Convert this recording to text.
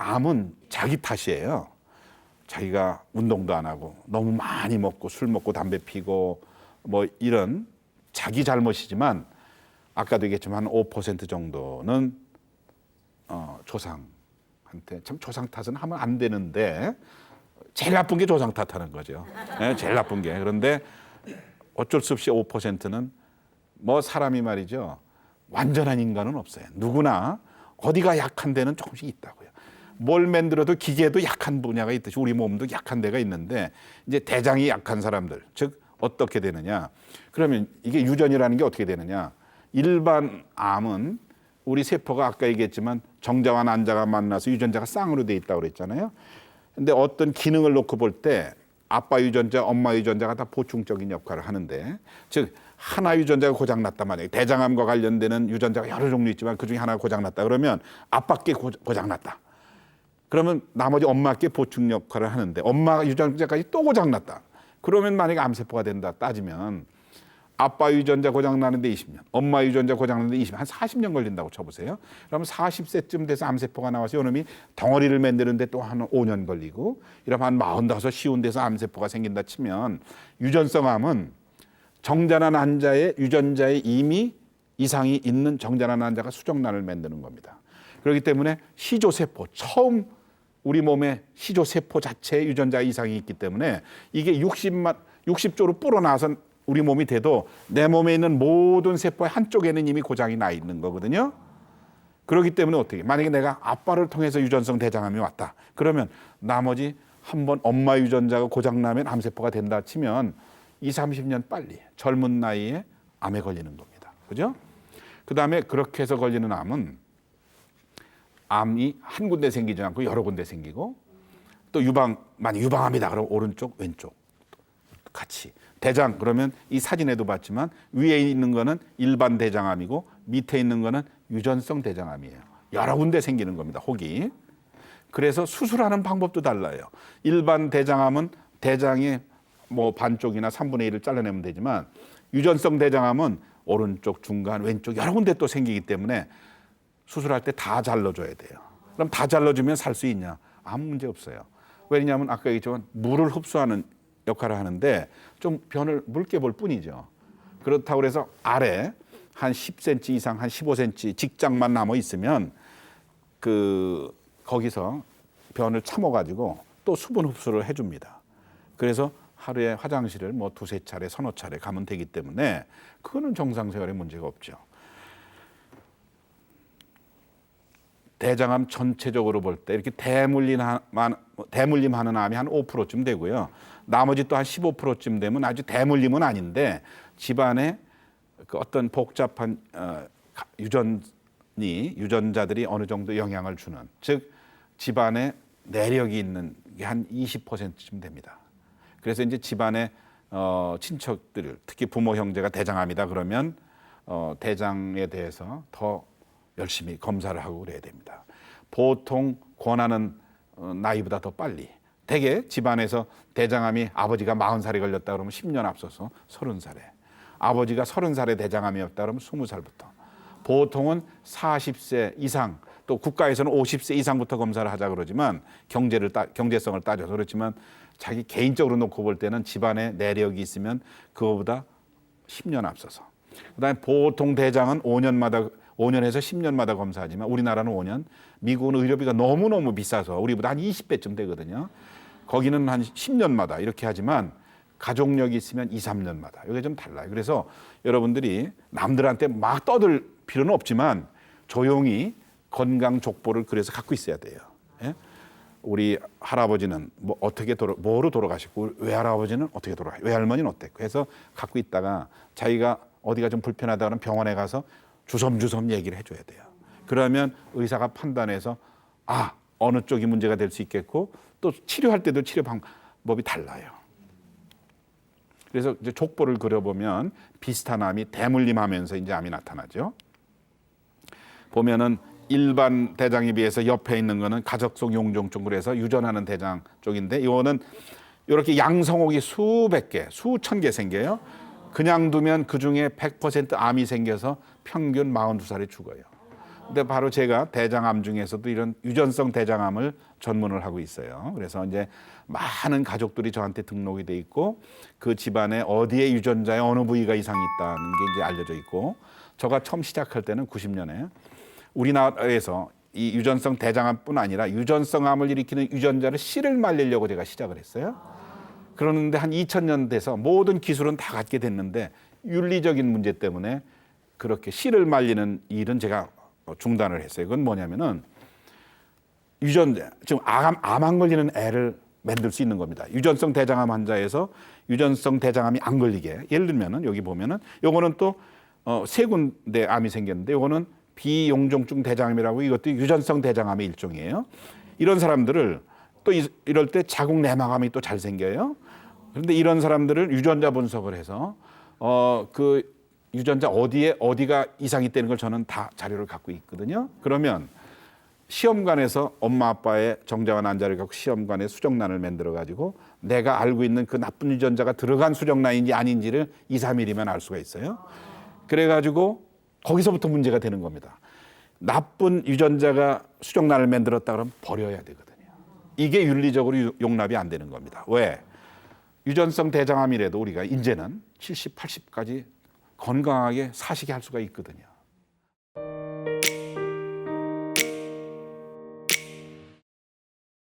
암은 자기 탓이에요. 자기가 운동도 안 하고 너무 많이 먹고 술 먹고 담배 피고 뭐 이런 자기 잘못이지만 아까도 얘기했지만 한5% 정도는 어, 조상한테 참 조상 탓은 하면 안 되는데 제일 나쁜 게 조상 탓하는 거죠. 예, 제일 나쁜 게 그런데 어쩔 수 없이 5%는 뭐 사람이 말이죠. 완전한 인간은 없어요. 누구나 어디가 약한 데는 조금씩 있다고요. 뭘 만들어도 기계도 약한 분야가 있듯이 우리 몸도 약한 데가 있는데 이제 대장이 약한 사람들 즉 어떻게 되느냐 그러면 이게 유전이라는 게 어떻게 되느냐 일반 암은 우리 세포가 아까 얘기했지만 정자와 난자가 만나서 유전자가 쌍으로 돼 있다고 그랬잖아요 근데 어떤 기능을 놓고 볼 때 아빠 유전자, 엄마 유전자가 다 보충적인 역할을 하는데 즉 하나 유전자가 고장 났단 말이에요. 대장암과 관련되는 유전자가 여러 종류 있지만 그 중에 하나가 고장 났다 그러면 아빠께 고- 고장 났다. 그러면 나머지 엄마께 보충 역할을 하는데 엄마 유전자까지 또 고장 났다. 그러면 만약에 암세포가 된다 따지면 아빠 유전자 고장 나는데 20년, 엄마 유전자 고장 나는데 20년, 한 40년 걸린다고 쳐보세요. 그러면 40세쯤 돼서 암세포가 나와서 요놈이 덩어리를 만드는데 또 한 5년 걸리고 이러면 한 45, 쉬운 데서 암세포가 생긴다 치면 유전성 암은 정자나 난자의 유전자에 이미 이상이 있는 정자나 난자가 수정란을 만드는 겁니다. 그렇기 때문에 시조세포 처음 우리 몸에 시조 세포 자체에 유전자 이상이 있기 때문에 이게 60만 60조로 불어나서 우리 몸이 돼도 내 몸에 있는 모든 세포의 한쪽에는 이미 고장이 나 있는 거거든요. 그렇기 때문에 어떻게 만약에 내가 아빠를 통해서 유전성 대장암이 왔다. 그러면 나머지 한 번 엄마 유전자가 고장 나면 암세포가 된다 치면 2, 30년 빨리 젊은 나이에 암에 걸리는 겁니다. 그죠? 그다음에 그렇게 해서 걸리는 암은 암이 한 군데 생기지 않고 여러 군데 생기고 또 유방 만약 유방암이다 그러면 오른쪽 왼쪽 같이 대장 그러면 이 사진에도 봤지만 위에 있는 거는 일반 대장암이고 밑에 있는 거는 유전성 대장암이에요. 여러 군데 생기는 겁니다. 혹이. 그래서 수술하는 방법도 달라요. 일반 대장암은 대장의 뭐 반쪽이나 3분의 1을 잘라내면 되지만 유전성 대장암은 오른쪽, 중간, 왼쪽 여러 군데 또 생기기 때문에 수술할 때 다 잘라줘야 돼요. 그럼 다 잘라주면 살 수 있냐? 아무 문제 없어요. 왜냐하면 아까 얘기했지만 물을 흡수하는 역할을 하는데 좀 변을 묽게 볼 뿐이죠. 그렇다고 해서 아래 한 10cm 이상 한 15cm 직장만 남아 있으면 그 거기서 변을 참아 가지고 또 수분 흡수를 해 줍니다. 그래서 하루에 화장실을 뭐 두세 차례, 서너 차례 가면 되기 때문에 그거는 정상 생활에 문제가 없죠. 대장암 전체적으로 볼 때 이렇게 대물림 한- 만- 대물림하는 암이 한 5%쯤 되고요. 나머지 또 한 15%쯤 되면 아주 대물림은 아닌데 집안에 그 어떤 복잡한 어, 가- 유전이 유전자들이 어느 정도 영향을 주는 즉 집안에 내력이 있는 게 한 20%쯤 됩니다. 그래서 이제 집안에 어, 친척들 특히 부모 형제가 대장암이다 그러면 어, 대장에 대해서 더 열심히 검사를 하고 그래야 됩니다. 보통 권하는 어, 나이보다 더 빨리. 대개 집안에서 대장암이 아버지가 40살에 걸렸다 그러면 10년 앞서서 30살에. 아버지가 30살에 대장암이었다 그러면 20살부터. 보통은 40세 이상 또 국가에서는 50세 이상부터 검사를 하자 그러지만 경제를 따, 경제성을 따져서 그렇지만 자기 개인적으로 놓고 볼 때는 집안에 내력이 있으면 그거보다 10년 앞서서. 그다음에 보통 대장은 5년마다 5년에서 10년마다 검사하지만 우리나라는 5년, 미국은 의료비가 너무너무 비싸서 우리보다 한 20배쯤 되거든요. 거기는 한 10년마다 이렇게 하지만 가족력이 있으면 2, 3년마다. 이게 좀 달라요. 그래서 여러분들이 남들한테 막 떠들 필요는 없지만 조용히 건강 족보를 그래서 갖고 있어야 돼요. 예? 우리 할아버지는 뭐 어떻게 돌아 뭐로 돌아가셨고 외할아버지는 어떻게 돌아가 외할머니는 어땠고 해서 갖고 있다가 자기가 어디가 좀 불편하다 그러면 병원에 가서 주섬주섬 얘기를 해줘야 돼요. 그러면 의사가 판단해서 아 어느 쪽이 문제가 될 수 있겠고 또 치료할 때도 치료 방법이 달라요. 그래서 이제 족보를 그려보면 비슷한 암이 대물림하면서 이제 암이 나타나죠. 보면은 일반 대장에 비해서 옆에 있는 거는 가적성 용종 쪽으로 해서 유전하는 대장 쪽인데 이거는 이렇게 양성옥이 수백 개, 수천 개 생겨요. 그냥 두면 그 중에 100% 암이 생겨서 평균 42살에 죽어요. 근데 바로 제가 대장암 중에서도 이런 유전성 대장암을 전문을 하고 있어요. 그래서 이제 많은 가족들이 저한테 등록이 돼 있고 그 집안에 어디에 유전자의 어느 부위가 이상이 있다는 게 이제 알려져 있고 저가 처음 시작할 때는 90년에 우리나라에서 이 유전성 대장암뿐 아니라 유전성 암을 일으키는 유전자를 씨를 말리려고 제가 시작을 했어요. 그러는데 한 2000년 돼서 모든 기술은 다 갖게 됐는데 윤리적인 문제 때문에 그렇게 씨를 말리는 일은 제가 중단을 했어요. 그건 뭐냐면은 유전자 지금 암, 암안 걸리는 애를 만들 수 있는 겁니다. 유전성 대장암 환자에서 유전성 대장암이 안 걸리게 예를 들면은 여기 보면은 요거는 또 어, 세 군데 암이 생겼는데 요거는 비용종증 대장암이라고 이것도 유전성 대장암의 일종이에요. 이런 사람들을 또 이, 이럴 때 자궁 내막암이 또 잘 생겨요. 그런데 이런 사람들을 유전자 분석을 해서 어 그 유전자 어디에 어디가 이상이 있다는 걸 저는 다 자료를 갖고 있거든요. 그러면 시험관에서 엄마 아빠의 정자와 난자를 갖고 시험관에 수정란을 만들어 가지고 내가 알고 있는 그 나쁜 유전자가 들어간 수정란인지 아닌지를 2, 3일이면 알 수가 있어요. 그래 가지고 거기서부터 문제가 되는 겁니다. 나쁜 유전자가 수정란을 만들었다 그러면 버려야 되거든요. 이게 윤리적으로 유- 용납이 안 되는 겁니다. 왜? 유전성 대장암이라도 우리가 이제는 70, 80까지 건강하게 사시게 할 수가 있거든요.